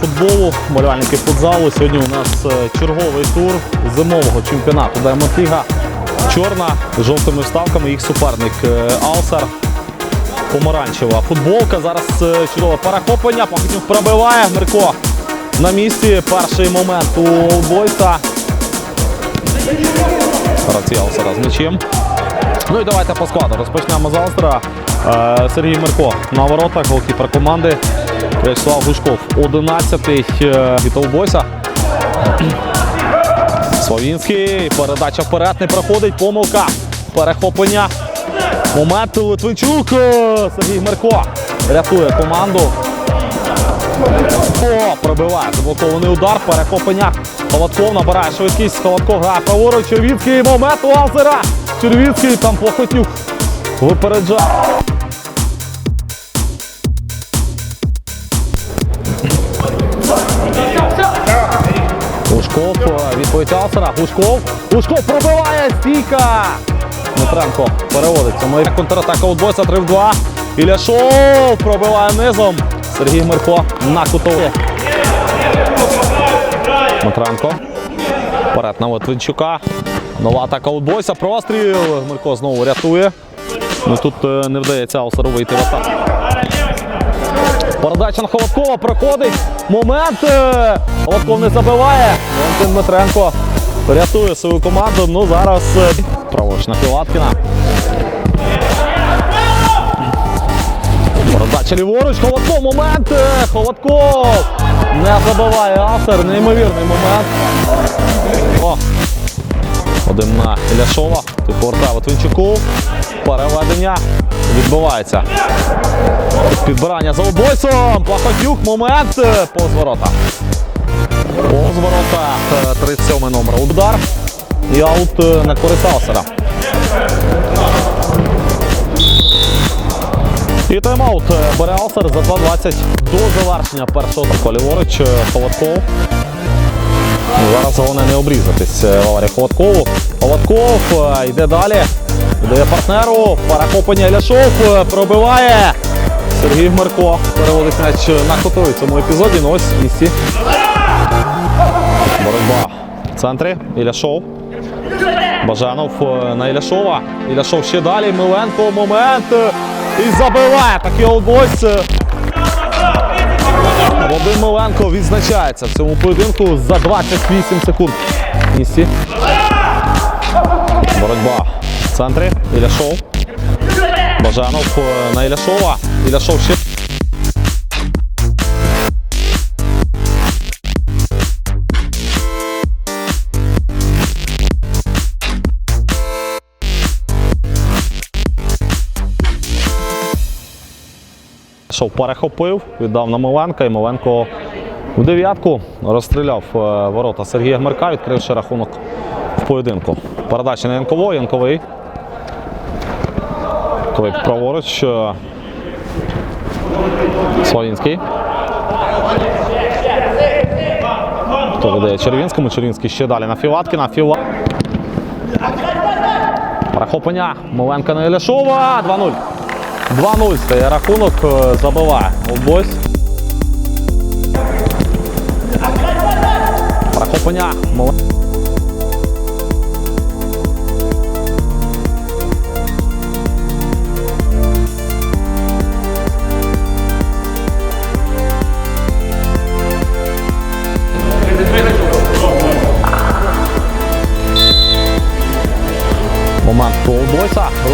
Футболу, вболівальники футзалу. Сьогодні у нас е, черговий тур зимового чемпіонату Ліга. Чорна з жовтими вставками, їх суперник е, Алсар. Помаранчева футболка. Зараз е, чудове перехоплення. Пахотнюк пробиває. Мирко на місці. Перший момент у. Гравці Алсара з м'ячем. Ну і давайте по складу. Розпочнемо з Алстера. Сергій Мирко на воротах, голкіпер команди. Вячеслав Гушков 11-й від Олбойса. Словінський. Передача вперед не проходить. Помилка. Перехоплення. Момент Литвинчук. Е, Сергій Мирко рятує команду. О, пробиває заблокований удар. Перехоплення. Холодков набирає швидкість. Холодков грає праворуч. Червіцький момент у Алзера. Червіцький там Плохотнюк випереджає. Гушков е, відповідь Алсера. Гушков. Гушков пробиває стійка. Дмитренко переводить. Цьому контратака у Бойса 3 в 2. Іляшов пробиває низом. Сергій Мирко на кутові. Дмитренко. Вперед на Литвинчука. Нова атака у Бойса. Простріл. Мирко знову рятує. Ну Тут е, не вдається Алсеру вийти в атаку. Передача на Холодкова проходить. Момент. е, Холодков не забиває. Валентин Дмитренко рятує свою команду. Ну зараз е, праворуч на Філаткіна. Передача ліворуч. Холодков. Момент. е, Холодков. Не забиває автор. Неймовірний момент. О. Один на Іляшова. Тут повертає Литвинчуку. Переведення. Відбувається. Підбирання за обойцем. Плахотюк. Момент. е, Повз ворота. Повз ворота. Е, 37 номер. Удар. І аут е, на користь Алсера. І тайм-аут е, бере Алсер за 2.20 до завершення першого таку. Ліворуч е, Холодков. Зараз головне не обрізатись е, Холодкову. Холодков е, йде далі. Дає партнеру. Перехоплення Ляшов е, пробиває. Сергій Марко переводить м'яч на котовий в цьому епізоді. Ну ось місці. Боротьба в центрі. Іляшов. Бажанов е, на Іляшова. Іляшов ще далі. Миленко момент. І забиває такий олбойс. Вадим Миленко відзначається в цьому поєдинку за 28 секунд. Місці. Боротьба центрі. Іляшов. Бажанов е, на Іляшова. Іляшов ще. Шов перехопив, віддав на Миленка і Миленко в дев'ятку розстріляв е, ворота Сергія Гмирка, відкривши рахунок в поєдинку. Передача на Янкового, Янковий. Янковий праворуч. Славінський. Хто видає Червінському? Червінський ще далі на Філаткіна. Філа... Перехоплення Миленка на Іляшова. 2-0. 2-0 стає рахунок, е, забиває Олбойс. Перехоплення. Миле-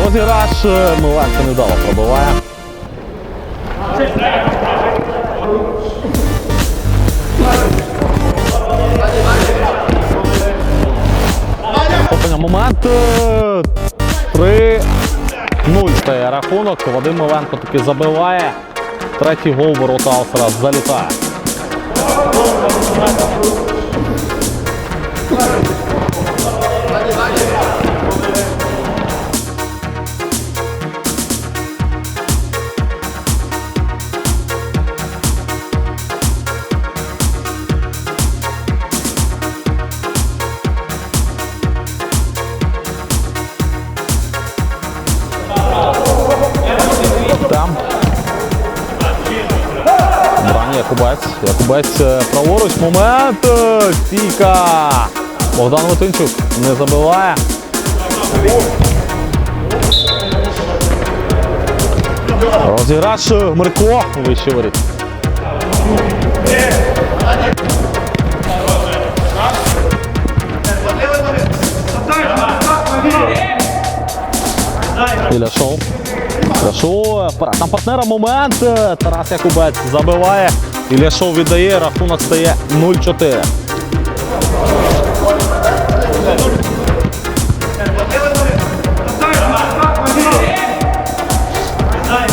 Розіграш. е, Миленко невдало пробиває. Перехоплення. Момент. 3-0 стає рахунок. Вадим Миленко таки забиває. Третій гол ворота Алсера залітає. Якубець. Е, праворуч. Момент. е, Стійка. Богдан Литвинчук не забиває. Розіграш е, Мирко. Вище воріт. Іляшов. Іляшов. Там партнера момент. Тарас Якубець забиває. Іляшов віддає. Рахунок стає 0-4.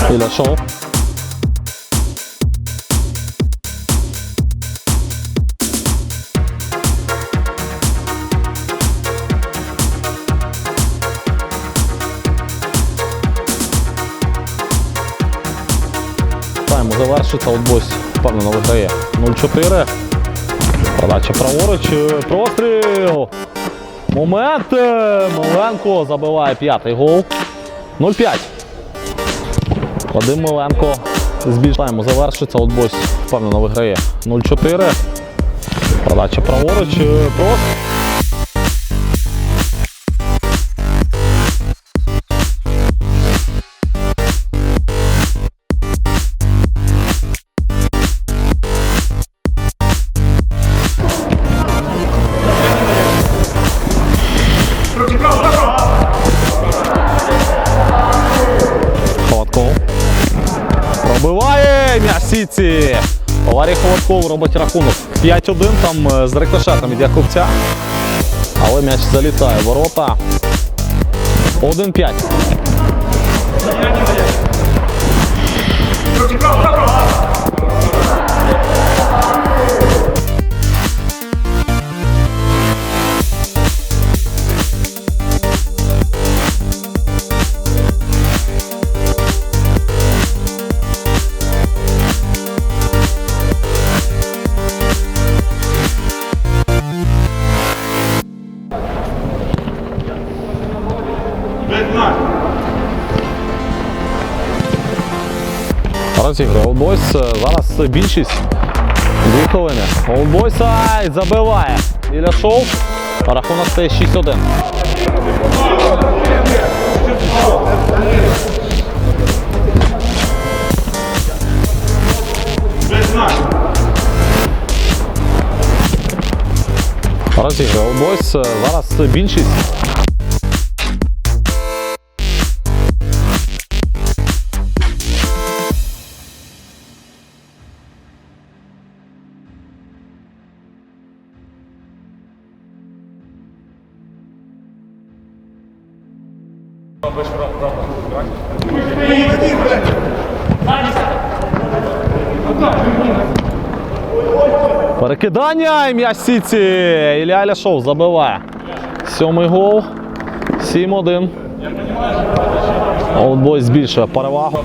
Іляшов. Завершиться, Олдбойс впевнено виграє 0-4. Подача праворуч, е, простріл. Момент. Миленко забиває п'ятий гол. 0-5. Вадим Миленко збільшаємо, завершиться. Отбось впевнено виграє 0-4. Подача праворуч, е, Валерій робить рахунок. 5-1 там е, з рикошетом від купця. Але м'яч залітає ворота. 1-5. Розігрує Олдбойс. Е, Зараз більшість. Дві хвилини. Олдбойс ай, забиває. Іляшов. Рахунок стає 6-1. Розігрує Олдбойс. Е, Зараз більшість. Перекидання і м'яч сіці. Ілля Аляшов забиває. Сьомий гол. 7-1. Олдбой збільшує перевагу.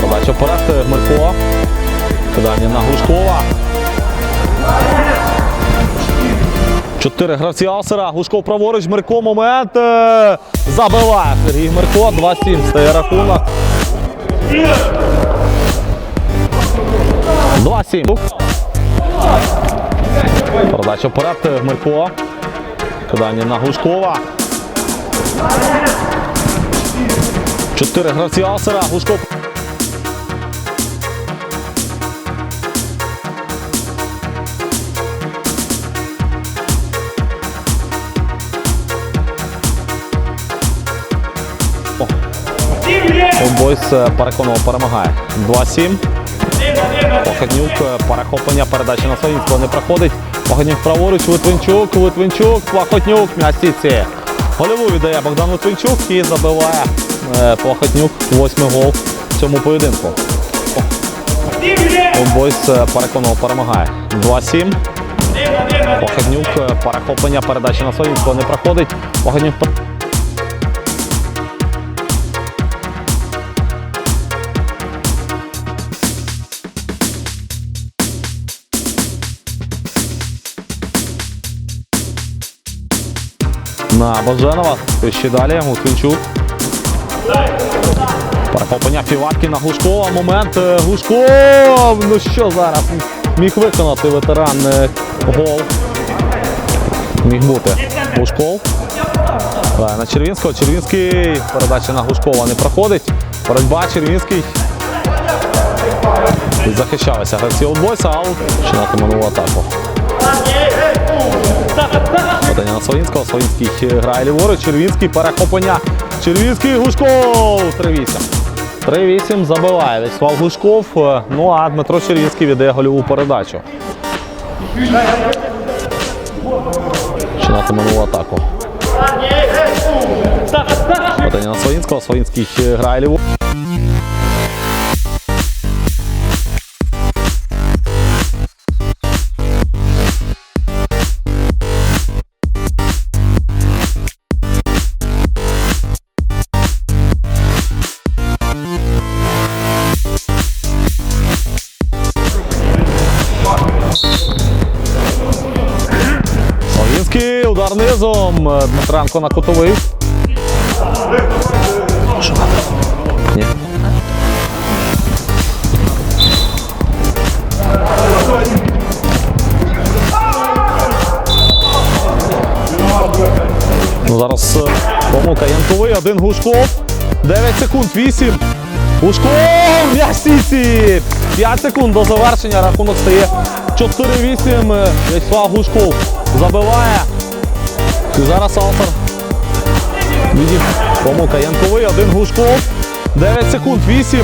Передача вперед е, Мирко. Кидання на Глушкова. Чотири гравці Алсера. Глушков праворуч, Мирко. Момент. е, Забиває Сергій Мирко. 2-7 стає рахунок. 2-7. Передача вперед е, Мирко. Кидання на Глушкова. Чотири гравці Алсера. Глушков. Бойс переконано перемагає. 2-7. Походнюк, е, перехоплення, передача на Савінського не проходить. Походнюк праворуч, Литвинчук, Литвинчук, Плахотнюк, м'ясіці. Гольову віддає Богдан Литвинчук і забиває е, Плахотнюк восьмий гол в цьому поєдинку. Бойс переконано перемагає. 2-7. Охиднюк, е, перехоплення передачі на Славінського не проходить. Охиднюк на Баженова. Ще далі Гусвінчук. Перехоплення Фіватки на Глушкова. Момент е, Глушков. Ну що зараз? Міг виконати ветеран е, гол. Міг бути Глушков. На Червінського. Червінський. Передача на Глушкова не проходить. Боротьба Червінський. Захищалися гравці Олдбойса, аут. Починати минулу атаку. Подання на Славінського. Славінський грає ліворуч. Червінський перехоплення. Червінський Глушков. 3-8. 3-8 забиває Вячеслав Глушков. Ну а Дмитро Червінський віддає гольову передачу. Починати минулу атаку. Подання на Славінського. Славінський грає ліворуч. Е, Дмитренко на кутовий. Ні. Ну, зараз е, помилка Янковий, один Глушков. 9 секунд, 8. Глушков, м'яч сіті. 5 секунд до завершення. Рахунок стає 4-8. Е, Вячеслав Глушков забиває. І зараз автор. Відів. Помилка Янковий, один Глушков. 9 секунд, 8.